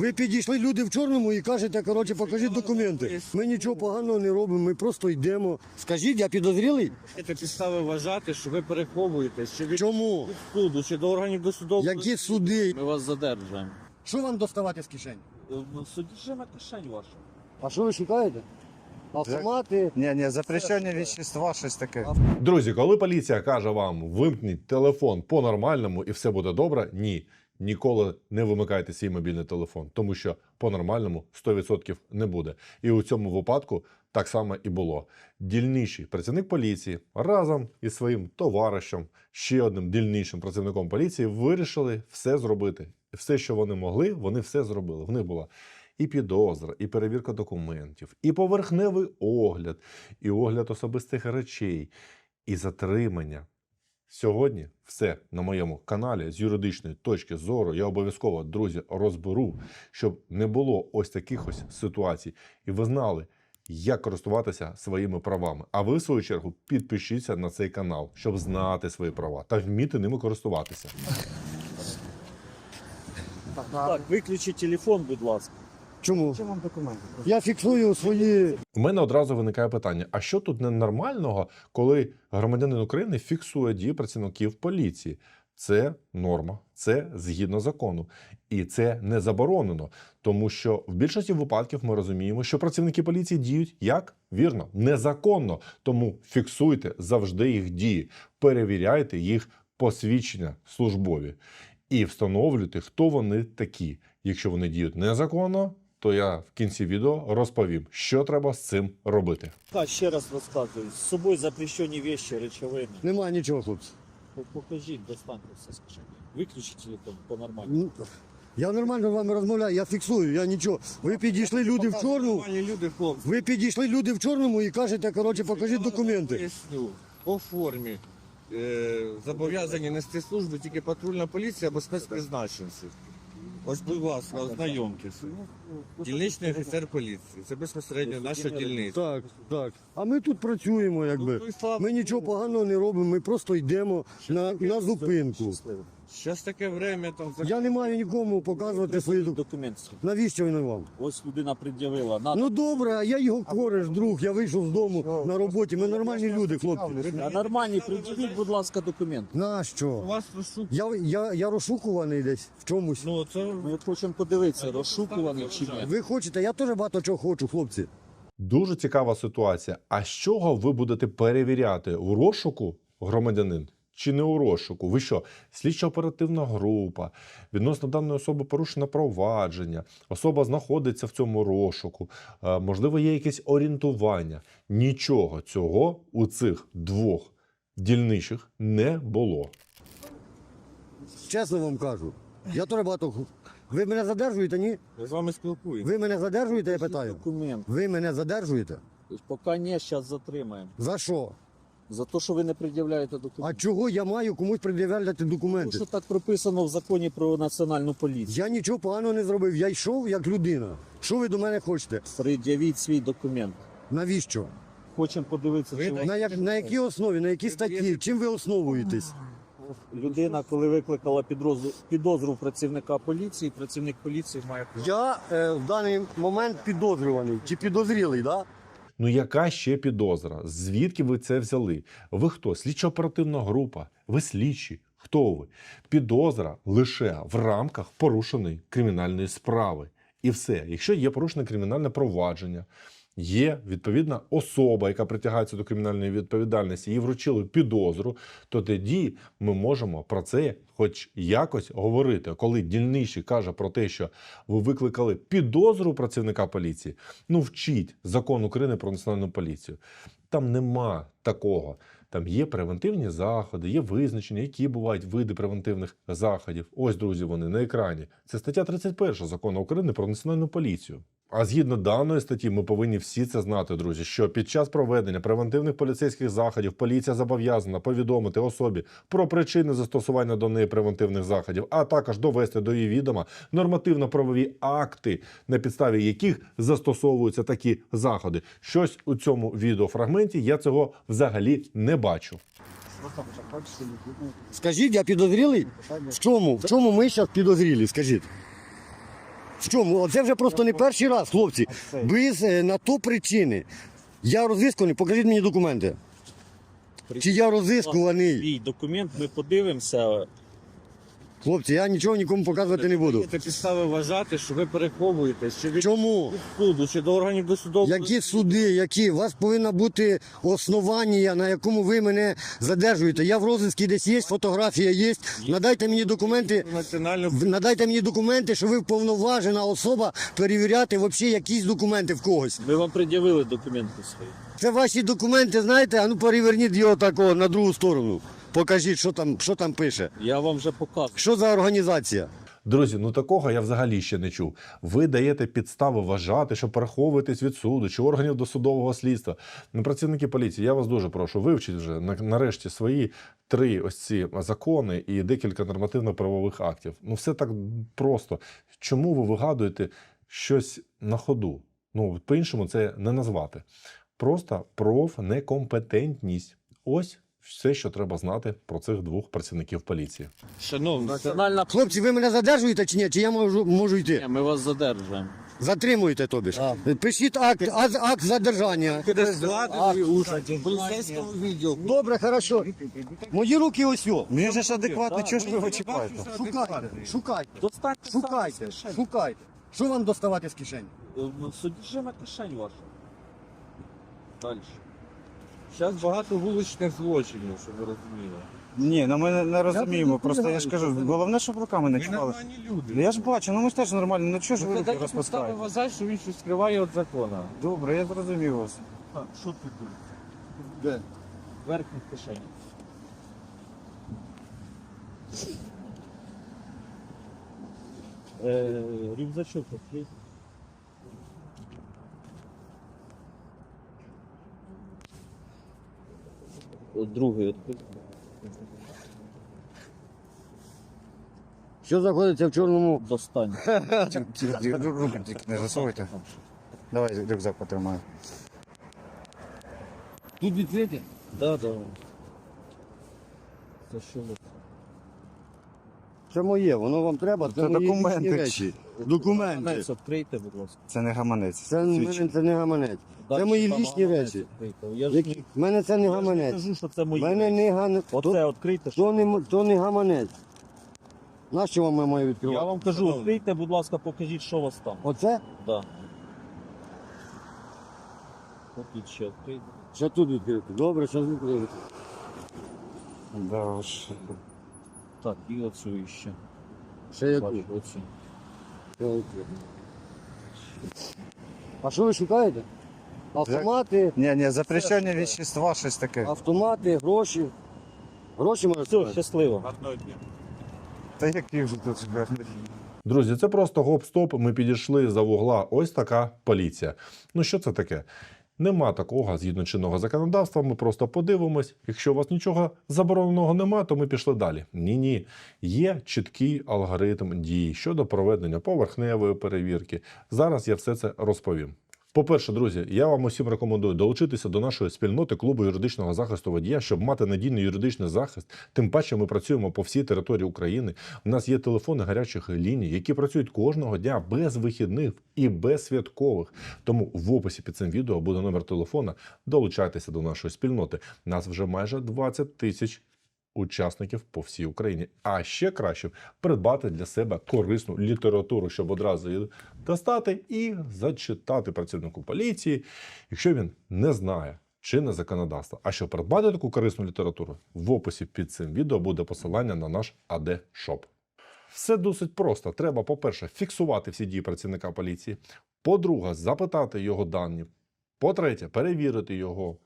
Ви підійшли люди в чорному і кажете, коротше, покажіть документи. Ми нічого поганого не робимо, ми просто йдемо. Скажіть, я підозрілий? Це підстави вважати, що ви переховуєтесь, чи від Чому? суду, чи до органів досудового. Які суди? Ми вас задержуємо. Що вам доставати з кишень? Ну, Содержиме кишень вашу. А що ви шукаєте? Автомати. Ні, ні, запрещені вещества, щось таке. Друзі, коли поліція каже вам вимкніть телефон по-нормальному і все буде добре, ні. Ніколи не вимикайте свій мобільний телефон, тому що по-нормальному 100% не буде. І у цьому випадку так само і було. Дільніший працівник поліції разом із своїм товаришем, ще одним дільнішим працівником поліції, вирішили все зробити. Все, що вони могли, вони все зробили. В них була і підозра, і перевірка документів, і поверхневий огляд, і огляд особистих речей, і затримання. Сьогодні все на моєму каналі з юридичної точки зору. Я обов'язково, друзі, розберу, щоб не було ось таких ось ситуацій, і ви знали, як користуватися своїми правами. А ви, в свою чергу, підпишіться на цей канал, щоб знати свої права та вміти ними користуватися. Так, виключіть телефон, будь ласка. Чому? Чим вам документи? Я фіксую свої. У мене одразу виникає питання: а що тут ненормального, коли громадянин України фіксує дії працівників поліції? Це норма, це згідно закону, і це не заборонено, тому що в більшості випадків ми розуміємо, що працівники поліції діють як вірно, незаконно. Тому фіксуйте завжди їх дії, перевіряйте їх посвідчення службові і встановлюйте, хто вони такі. Якщо вони діють незаконно, то я в кінці відео розповім, що треба з цим робити. Так, ще раз розказую. З собою запрещені вещи, речовини. Немає нічого, хлопці. Покажіть, достаньте все кишені. Виключіть телефон по-нормальному. Ну, Я нормально з вами розмовляю, я фіксую, я нічого. Ви підійшли люди в чорному. Люди, хлопці. Ви підійшли люди в чорному і кажете, коротше, покажіть документи. Поясню. По формі е, зобов'язані нести службу тільки патрульна поліція або спецпризначенці. Ось, будь ласка, ознайомтесь. Дільничний офіцер поліції. Це безпосередньо наша дільниця. Так, так. А ми тут працюємо, якби. Ну, Ми нічого поганого не робимо, ми просто йдемо на, на зупинку. Зараз таке время там за- Я не маю нікому показувати свої документи. Документи. Навіщо він вам? Ось людина пред'явила. На, Ну добре, а я його кореш, друг, я вийшов з дому на роботі. Ми нормальні люди, хлопці. а нормальні, пред'явіть, будь ласка, документ. у Нащо? вас розшук. Я, я, я розшукуваний десь в чомусь. Ну це Ми хочемо подивитися, розшукуваний чи ні. Ви хочете, я теж багато чого хочу, хлопці. Дуже цікава ситуація. А з чого ви будете перевіряти у розшуку громадянин? Чи не у розшуку? Ви що? Слідчо-оперативна група, відносно даної особи порушено провадження, особа знаходиться в цьому розшуку, е, можливо, є якесь орієнтування. Нічого цього у цих двох дільничих не було. Чесно вам кажу. Я теж багато. Ви мене задержуєте, ні? я з вами спілкуюся. Ви мене задержуєте, я питаю. Документ. Ви мене задержуєте? Поки ні, зараз затримаємо. За що? За те, що ви не пред'являєте А документи. чого я маю комусь пред'являти Тому документи? що так прописано в законі про національну поліцію. Я нічого поганого не зробив. Я йшов як людина. Що ви до мене хочете? Пред'явіть свій документ. Навіщо? Хочемо подивитися, Ви чи На, як, на якій основі, на якій статті? Чим ви основуєтесь? людина, коли викликала підозру, підозру працівника поліції, працівник поліції має Я е, в даний момент підозрюваний чи підозрілий, да? Ну яка ще підозра? Звідки ви це взяли? Ви хто? Слідчо-оперативна група? Ви слідчі? Хто ви? Підозра лише в рамках порушеної кримінальної справи. І все. Якщо є порушене кримінальне провадження, є відповідна особа, яка притягається до кримінальної відповідальності, їй вручили підозру, то тоді ми можемо про це хоч якось говорити. Коли дільничий каже про те, що ви викликали підозру працівника поліції, ну вчіть закон України про національну поліцію. Там нема такого. Там є превентивні заходи, є визначення, які бувають види превентивних заходів. Ось, друзі, вони на екрані. Це стаття 31 закону України про національну поліцію. А згідно даної статті, ми повинні всі це знати, друзі, що під час проведення превентивних поліцейських заходів поліція зобов'язана повідомити особі про причини застосування до неї превентивних заходів, а також довести до її відома нормативно-правові акти, на підставі яких застосовуються такі заходи. Щось у цьому відеофрагменті я цього взагалі не бачу. Скажіть, я підозрілий? В чому? В чому ми зараз підозрілі? Скажіть. В чому? Це вже просто не перший раз, хлопці. Без е, на то причини. Я розісканий, покажіть мені документи. Чи я розіскуваний? Свій документ ми подивимося. Хлопці, я нічого нікому показувати не буду. Це підстави вважати, що ви переховуєтесь, чи від Чому? суду, чи до органів досудового. Які суди, які? У вас повинно бути основання, на якому ви мене задержуєте. Я в розиску десь є, фотографія є. Надайте мені документи. Національну Надайте мені документи, що ви вповноважена особа перевіряти взагалі якісь документи в когось. Ми вам пред'явили документи свої. Це ваші документи, знаєте, а ну переверніть його такого на другу сторону. Покажіть, що там, що там пише. Я вам вже показую. Що за організація? Друзі, ну такого я взагалі ще не чув. Ви даєте підстави вважати, що переховуєтесь від суду чи органів досудового слідства. Ну, працівники поліції, я вас дуже прошу, вивчіть вже нарешті свої три ось ці закони і декілька нормативно-правових актів. Ну, все так просто. Чому ви вигадуєте щось на ходу? Ну, по-іншому це не назвати. Просто профнекомпетентність. Ось все, що треба знати про цих двох працівників поліції. Шановні, Національна Хлопці, ви мене задержуєте чи ні? Чи я можу, можу йти? Ні, ми вас задержуємо. Затримуєте тобі ж. Пишіть акт, акт, акт задержання. поліцейському відділку. Добре, хорошо. Мої руки ось. о. Же ж адекватний, чого ж ви його? Шукайте, шукайте, Достаньте шукайте, шукайте. Що вам доставати з кишені? Содержиме кишень вашу. Далі. Зараз багато вуличних злочинів, щоб ви розуміли. Ні, ну ми не- не розуміємо. Просто я ж кажу, головне, щоб руками не Ви чіпали. нормальні люди. Ну я ж бачу, ну ми ж теж нормально, ну чого ж ви Ви руки розпускаєте? вважати, що він щось скриває від закону. Добре, я зрозумів вас. Що ти тут? Де? Верхніх кишень. Е, рюкзачок відкрий. Другий відкрий. Що знаходиться в чорному? Достань. Руки тільки не засовуйте. Давай рюкзак потримаю. Тут відкрите? Да, да. Це що? Це моє, воно вам треба, це, Це мої документи. Документи. Гаманець відкрийте, будь ласка. Це не гаманець. Це, в мене це не гаманець. Це Дальше мої там лічні гаманець речі. відкрийте. Я ж Які... В мене це не не гаманець. кажу, що це В мої. мене не гаманець. То, Оце відкрийте. що- то, не, м- то не гаманець. Нащо вам я маю Я відкривати? вам кажу, відкрийте, будь ласка, покажіть, що у вас там. Оце? Да. Покажіть ще відкрийте. Ще тут відкрити. Добре, що відкрити. Да, ж. Так, і оцю іще. Ще? Бачу, оцю. А що ви шукаєте? Автомати, Ні, ні, запрещення вещества, щось таке. автомати, гроші. Гроші можна Все, щасливо. Та які вже тут блядь. Друзі, це просто гоп-стоп. Ми підійшли за вугла. Ось така поліція. Ну що це таке? Нема такого згідно чинного законодавства. Ми просто подивимось. Якщо у вас нічого забороненого нема, то ми пішли далі. Ні, ні. Є чіткий алгоритм дій щодо проведення поверхневої перевірки. Зараз я все це розповім. По-перше, друзі, я вам усім рекомендую долучитися до нашої спільноти клубу юридичного захисту водія, щоб мати надійний юридичний захист. Тим паче, ми працюємо по всій території України. У нас є телефони гарячих ліній, які працюють кожного дня без вихідних і без святкових. Тому в описі під цим відео буде номер телефона. Долучайтеся до нашої спільноти. Нас вже майже 20 тисяч учасників по всій Україні. А ще краще придбати для себе корисну літературу, щоб одразу її достати і зачитати працівнику поліції, якщо він не знає чинне законодавство. А щоб придбати таку корисну літературу, в описі під цим відео буде посилання на наш АД Шоп. Все досить просто. Треба, по-перше, фіксувати всі дії працівника поліції. По-друге, запитати його дані. По-третє, перевірити його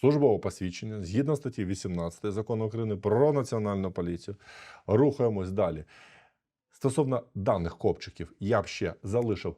службове посвідчення згідно статті 18 закону України про національну поліцію. Рухаємось далі. Стосовно даних копчиків, я б ще залишив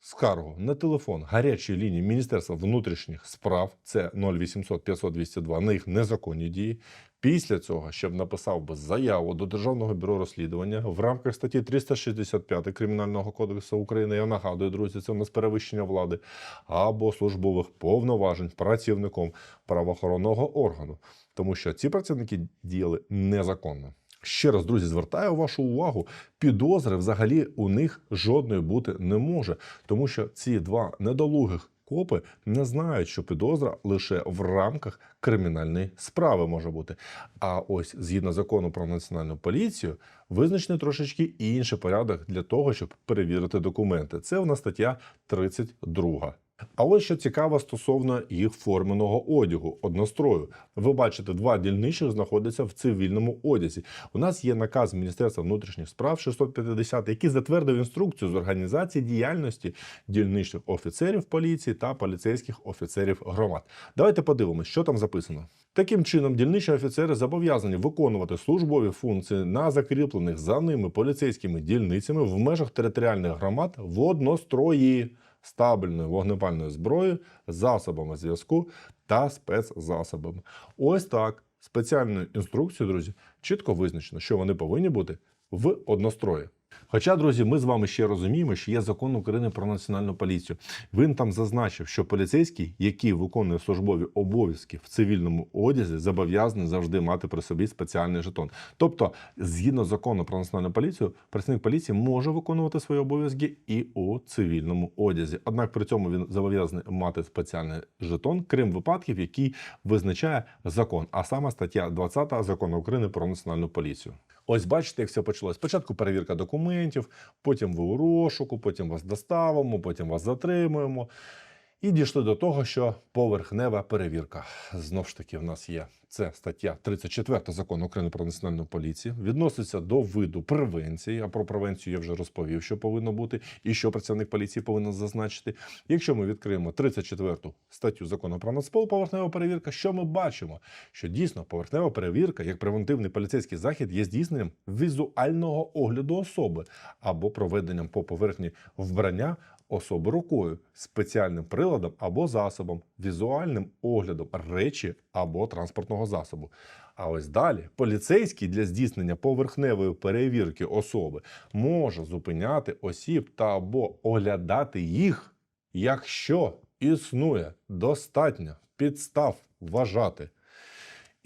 скаргу на телефон гарячої лінії Міністерства внутрішніх справ. Це 0800 500 202 на їх незаконні дії. Після цього ще б написав би заяву до Державного бюро розслідування в рамках статті 365 Кримінального кодексу України. Я нагадую, друзі, це у нас перевищення влади або службових повноважень працівником правоохоронного органу, тому що ці працівники діяли незаконно. Ще раз, друзі, звертаю вашу увагу, підозри взагалі у них жодної бути не може, тому що ці два недолугих копи не знають, що підозра лише в рамках кримінальної справи може бути. А ось згідно закону про національну поліцію, визначений трошечки інший порядок для того, щоб перевірити документи. Це в нас стаття 32. А ось що цікаво стосовно їх форменого одягу однострою. Ви бачите, два дільничних знаходяться в цивільному одязі. У нас є наказ Міністерства внутрішніх справ 650, який затвердив інструкцію з організації діяльності дільничних офіцерів поліції та поліцейських офіцерів громад. Давайте подивимося, що там записано. Таким чином, дільничі офіцери зобов'язані виконувати службові функції на закріплених за ними поліцейськими дільницями в межах територіальних громад в однострої стабільною вогнепальною зброєю, засобами зв'язку та спецзасобами. Ось так спеціальною інструкцією, друзі, чітко визначено, що вони повинні бути в однострої. Хоча, друзі, ми з вами ще розуміємо, що є закон України про національну поліцію. Він там зазначив, що поліцейський, який виконує службові обов'язки в цивільному одязі, зобов'язаний завжди мати при собі спеціальний жетон. Тобто, згідно закону про національну поліцію, працівник поліції може виконувати свої обов'язки і у цивільному одязі. Однак при цьому він зобов'язаний мати спеціальний жетон, крім випадків, які визначає закон, а саме стаття 20 закону України про національну поліцію. Ось бачите, як все почалось. Спочатку перевірка документів, потім ви у розшуку, потім вас доставимо, потім вас затримуємо. І дійшли до того, що поверхнева перевірка. Знов ж таки, в нас є це стаття 34 закону України про національну поліцію. Відноситься до виду превенції. А про превенцію я вже розповів, що повинно бути, і що працівник поліції повинен зазначити. Якщо ми відкриємо 34 статтю закону про Нацпол, поверхнева перевірка, що ми бачимо? Що дійсно поверхнева перевірка, як превентивний поліцейський захід, є здійсненням візуального огляду особи або проведенням по поверхні вбрання особи рукою, спеціальним приладом або засобом, візуальним оглядом речі або транспортного засобу. А ось далі поліцейський для здійснення поверхневої перевірки особи може зупиняти осіб та або оглядати їх, якщо існує достатньо підстав вважати.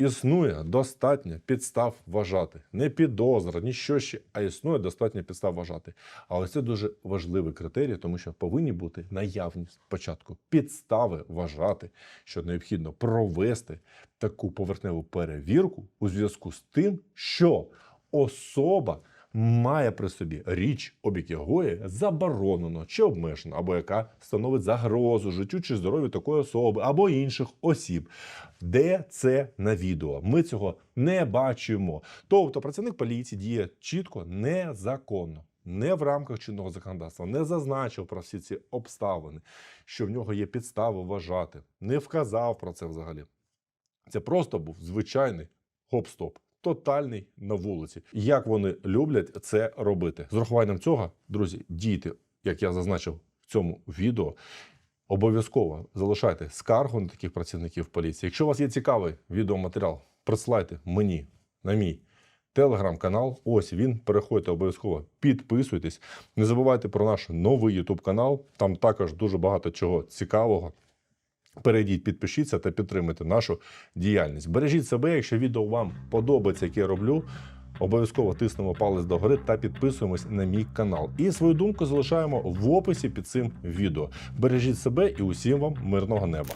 Існує достатньо підстав вважати. Не підозра, ні що ще, а існує достатньо підстав вважати. Але це дуже важливий критерій, тому що повинні бути наявність спочатку підстави вважати, що необхідно провести таку поверхневу перевірку у зв'язку з тим, що особа має при собі річ, обік якої заборонено чи обмежено, або яка становить загрозу життю чи здоров'ю такої особи або інших осіб. Де це на відео? Ми цього не бачимо. Тобто працівник поліції діє чітко незаконно. Не в рамках чинного законодавства, не зазначив про всі ці обставини, що в нього є підстави вважати, не вказав про це взагалі. Це просто був звичайний гоп-стоп, тотальний на вулиці. Як вони люблять це робити? З урахуванням цього, друзі, дійте, як я зазначив в цьому відео. Обов'язково залишайте скаргу на таких працівників поліції. Якщо у вас є цікавий відеоматеріал, присилайте мені на мій телеграм-канал. Ось він. Переходьте обов'язково, підписуйтесь. Не забувайте про наш новий YouTube канал. Там також дуже багато чого цікавого. Перейдіть, підпишіться та підтримайте нашу діяльність. Бережіть себе, якщо відео вам подобається, яке я роблю. Обов'язково тиснемо палець догори та підписуємось на мій канал. І свою думку залишаємо в описі під цим відео. Бережіть себе і усім вам мирного неба.